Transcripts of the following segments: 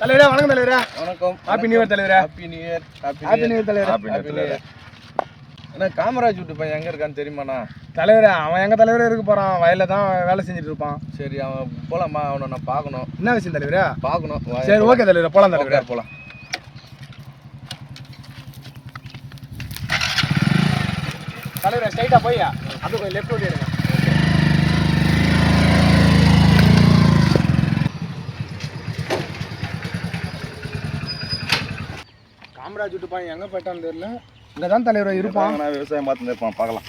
தலைவரே வணக்கம் தலைவரே. வணக்கம். ஹாப்பி நியூ இயர் தலைவரே. Happy new year happy new year தலைவரே. ஹாப்பி நியூ இயர் அண்ணா காமராஜ் வீட்டு பையன் எங்க இருக்கான்னு தெரியுமாண்ணா? தலைவரே அவன் எங்க தலைவரே இருக்க போறான். வயல்ல தான் வேலை செஞ்சுட்டு இருப்பான். சரி அவன் போலாமா அவனை நான் பார்க்கணும். என்ன விஷயம் தலைவரே? பார்க்கணும். சரி ஓகே தலைவரே போலாம் தலைவரே. ஓகே, போலாம். தலைவரே ஸ்ட்ரைட்டா போய் அது கொஞ்சம் லெஃப்ட் ஓடி காமராஜ் விட்டு பையன் எங்க போயிட்டான்னு தெரியல. இங்க தான் தலைவர் இருப்பான். நான் விவசாயம் பார்த்து இருப்பான். பார்க்கலாம்.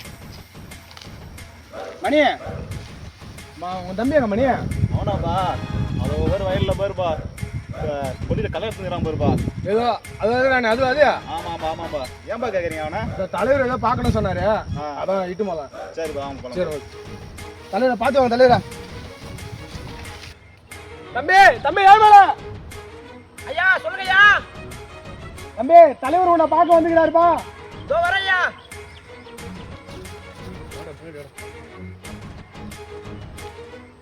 மணி மா உன் தம்பி எங்க மணி அவனாப்பா அது ஒவ்வொரு வயலில் பாருப்பா கொடியில் கலர் செஞ்சுறான் பாருப்பா ஏதோ அது அது நான் அது அது? ஆமாப்பா ஆமாப்பா ஏன்பா கேட்குறீங்க அவனை? தலைவர் ஏதோ பார்க்கணும் சொன்னாரு. ஆ. அதான் இட்டு மாலாம் சரிப்பா ஆமாம் போலாம் சரி ஓகே. தலைவரை பார்த்து வாங்க தலைவரா. தம்பி தம்பி மேல? ஐயா சொல்லுங்க ஐயா தம்பி தலைவர் உன்னை பார்க்க வந்துக்கிறாருப்பா. இதோ வரேன் ஐயா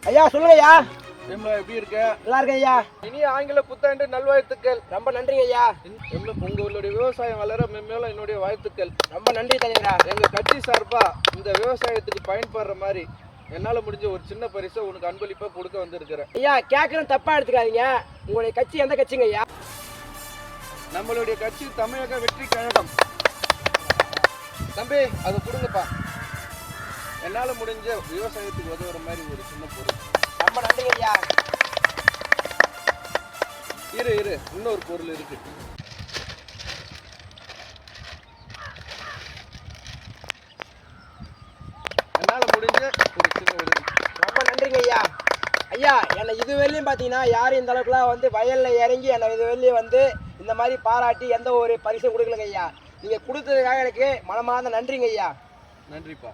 ஐயா சொல்லுங்க ஐயா எம்ல எப்படி இருக்க? நல்லா இருக்கேன் ஐயா இனிய ஆங்கில புத்தாண்டு நல்வாழ்த்துக்கள். ரொம்ப நன்றிங்க ஐயா எம்ல உங்களுடைய விவசாயம் வளர மென்மேலும் என்னுடைய வாழ்த்துக்கள். ரொம்ப நன்றி தலைவரா எங்க கட்சி சார்பா இந்த விவசாயத்துக்கு பயன்படுற மாதிரி என்னால முடிஞ்ச ஒரு சின்ன பரிசை உனக்கு அன்பளிப்பா கொடுக்க வந்திருக்கிறேன். ஐயா கேட்கறேன் தப்பா எடுத்துக்காதீங்க. உங்களுடைய கட்சி எந்த கட்சிங்க ஐயா நம்மளுடைய கட்சி தமிழக வெற்றி கழகம். தம்பி அதை கொடுங்கப்பா என்னால முடிஞ்ச விவசாயத்துக்கு உதவுற மாதிரி ஒரு சின்ன பொருள். ரொம்ப நன்றிங்க ஐயா. இரு இரு. இன்னொரு பொருள் இருக்கு. என்னால முடிஞ்ச ஒரு சின்ன உதவி ரொம்ப நன்றிங்க ஐயா. ஐயா என்னை இது வரையிலும் பார்த்தீங்கன்னா யாரும் இந்த அளவுக்குலாம் வந்து வயலில் இறங்கி என்னை இது வரையிலும் வந்து இந்த மாதிரி பாராட்டி எந்த ஒரு பரிசும் கொடுக்கலங்க ஐயா. நீங்கள் கொடுத்ததுக்காக எனக்கு மனமார்ந்த நன்றிங்க ஐயா. நன்றிப்பா.